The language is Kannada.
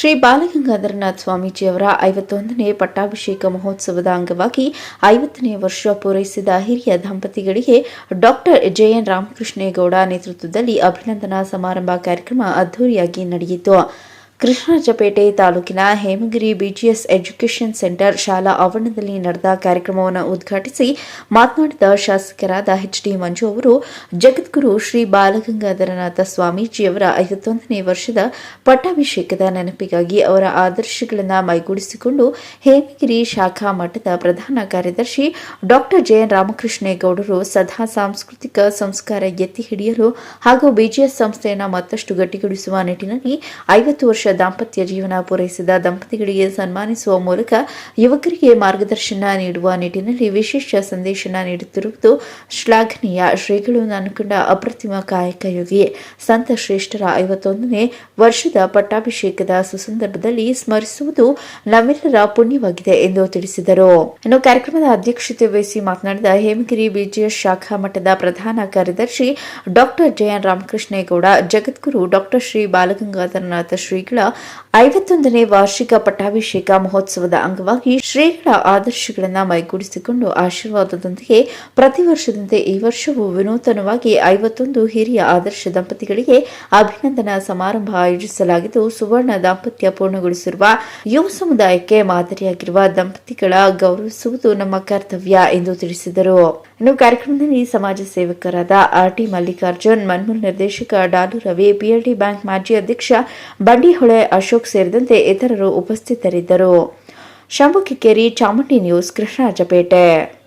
ಶ್ರೀ ಬಾಲಗಂಗಾಧರನಾಥ್ ಸ್ವಾಮೀಜಿಯವರ ಐವತ್ತೊಂದನೇ ಪಟ್ಟಾಭಿಷೇಕ ಮಹೋತ್ಸವದ ಅಂಗವಾಗಿ ಐವತ್ತನೇ ವರ್ಷ ಪೂರೈಸಿದ ಹಿರಿಯ ದಂಪತಿಗಳಿಗೆ ಡಾಕ್ಟರ್ ಜೆಎನ್ ರಾಮಕೃಷ್ಣೇಗೌಡ ನೇತೃತ್ವದಲ್ಲಿ ಅಭಿನಂದನಾ ಸಮಾರಂಭ ಕಾರ್ಯಕ್ರಮ ಅದ್ದೂರಿಯಾಗಿ ನಡೆಯಿತು. ಕೃಷ್ಣರಾಜಪೇಟೆ ತಾಲೂಕಿನ ಹೇಮಗಿರಿ ಬಿಜಿಎಸ್ ಎಜುಕೇಷನ್ ಸೆಂಟರ್ ಶಾಲಾ ಆವರಣದಲ್ಲಿ ನಡೆದ ಕಾರ್ಯಕ್ರಮವನ್ನು ಉದ್ಘಾಟಿಸಿ ಮಾತನಾಡಿದ ಶಾಸಕರಾದ ಎಚ್ ಡಿ ಮಂಜು ಅವರು, ಜಗದ್ಗುರು ಶ್ರೀ ಬಾಲಗಂಗಾಧರನಾಥ ಸ್ವಾಮೀಜಿಯವರ ಐವತ್ತೊಂದನೇ ವರ್ಷದ ಪಟ್ಟಾಭಿಷೇಕದ ನೆನಪಿಗಾಗಿ ಅವರ ಆದರ್ಶಗಳನ್ನು ಮೈಗೂಡಿಸಿಕೊಂಡು ಹೇಮಗಿರಿ ಶಾಖಾ ಮಠದ ಪ್ರಧಾನ ಕಾರ್ಯದರ್ಶಿ ಡಾಕ್ಟರ್ ಜೆಎನ್ ರಾಮಕೃಷ್ಣೇಗೌಡರು ಸದಾ ಸಾಂಸ್ಕೃತಿಕ ಸಂಸ್ಕಾರ ಎತ್ತಿ ಹಿಡಿಯಲು ಹಾಗೂ ಬಿಜಿಎಸ್ ಸಂಸ್ಥೆಯನ್ನು ಮತ್ತಷ್ಟು ಗಟ್ಟಿಗೊಳಿಸುವ ನಿಟ್ಟಿನಲ್ಲಿ ಐವತ್ತು ವರ್ಷ ದಾಂಪತ್ಯ ಜೀವನ ಪೂರೈಸಿದ ದಂಪತಿಗಳಿಗೆ ಸನ್ಮಾನಿಸುವ ಮೂಲಕ ಯುವಕರಿಗೆ ಮಾರ್ಗದರ್ಶನ ನೀಡುವ ನಿಟ್ಟಿನಲ್ಲಿ ವಿಶೇಷ ಸಂದೇಶನ ನೀಡುತ್ತಿರುವುದು ಶ್ಲಾಘನೀಯ. ಶ್ರೀಗಳು ನಾನು ಕಂಡ ಅಪ್ರತಿಮ ಕಾಯಕ ಯೋಗಿ. ಸಂತ ಶ್ರೇಷ್ಠರ ಐವತ್ತೊಂದನೇ ವರ್ಷದ ಪಟ್ಟಾಭಿಷೇಕದ ಸುಸಂದರ್ಭದಲ್ಲಿ ಸ್ಮರಿಸುವುದು ನಮ್ಮೆಲ್ಲರ ಪುಣ್ಯವಾಗಿದೆ ಎಂದು ತಿಳಿಸಿದರು. ಇನ್ನು ಕಾರ್ಯಕ್ರಮದ ಅಧ್ಯಕ್ಷತೆ ವಹಿಸಿ ಮಾತನಾಡಿದ ಹೇಮಗಿರಿ ಬಿಜಿಎಸ್ ಶಾಖಾ ಮಠದ ಪ್ರಧಾನ ಕಾರ್ಯದರ್ಶಿ ಡಾಕ್ಟರ್ ಜಯನ್ ರಾಮಕೃಷ್ಣೇಗೌಡ ಜಗದ್ಗುರು ಡಾಕ್ಟರ್ ಶ್ರೀ ಬಾಲಗಂಗಾಧರನಾಥ ಶ್ರೀಗಳ ಐವತ್ತೊಂದನೇ ವಾರ್ಷಿಕ ಪಟ್ಟಾಭಿಷೇಕ ಮಹೋತ್ಸವದ ಅಂಗವಾಗಿ ಶ್ರೀಗಳ ಆದರ್ಶಗಳನ್ನು ಮೈಗೂಡಿಸಿಕೊಂಡು ಆಶೀರ್ವಾದದೊಂದಿಗೆ ಪ್ರತಿ ವರ್ಷದಂತೆ ಈ ವರ್ಷವೂ ವಿನೂತನವಾಗಿ ಐವತ್ತೊಂದು ಹಿರಿಯ ಆದರ್ಶ ದಂಪತಿಗಳಿಗೆ ಅಭಿನಂದನಾ ಸಮಾರಂಭ ಆಯೋಜಿಸಲಾಗಿದ್ದು, ಸುವರ್ಣ ದಾಂಪತ್ಯ ಪೂರ್ಣಗೊಳಿಸಿರುವ ಯುವ ಸಮುದಾಯಕ್ಕೆ ಮಾದರಿಯಾಗಿರುವ ದಂಪತಿಗಳ ಗೌರವಿಸುವುದು ನಮ್ಮ ಕರ್ತವ್ಯ ಎಂದು ತಿಳಿಸಿದರು. ಇನ್ನು ಕಾರ್ಯಕ್ರಮದಲ್ಲಿ ಸಮಾಜ ಸೇವಕರಾದ ಆರ್ಟಿ ಮಲ್ಲಿಕಾರ್ಜುನ್, ಮನ್ಮೂಲ್ ನಿರ್ದೇಶಕ ಡಾಲು ರವಿ ಪಿಎಲ್ಡಿ ಬ್ಯಾಂಕ್ ಮಾಜಿ ಅಧ್ಯಕ್ಷ ಬಂಡಿಹೊಳೆ ಅಶೋಕ್ ಸೇರಿದಂತೆ ಇತರರು ಉಪಸ್ಥಿತರಿದ್ದರು. ಶಂಭು ಕಿಕ್ಕೇರಿ ಚಾಮುಂಡಿ ನ್ಯೂಸ್ ಕೃಷ್ಣರಾಜಪೇಟೆ.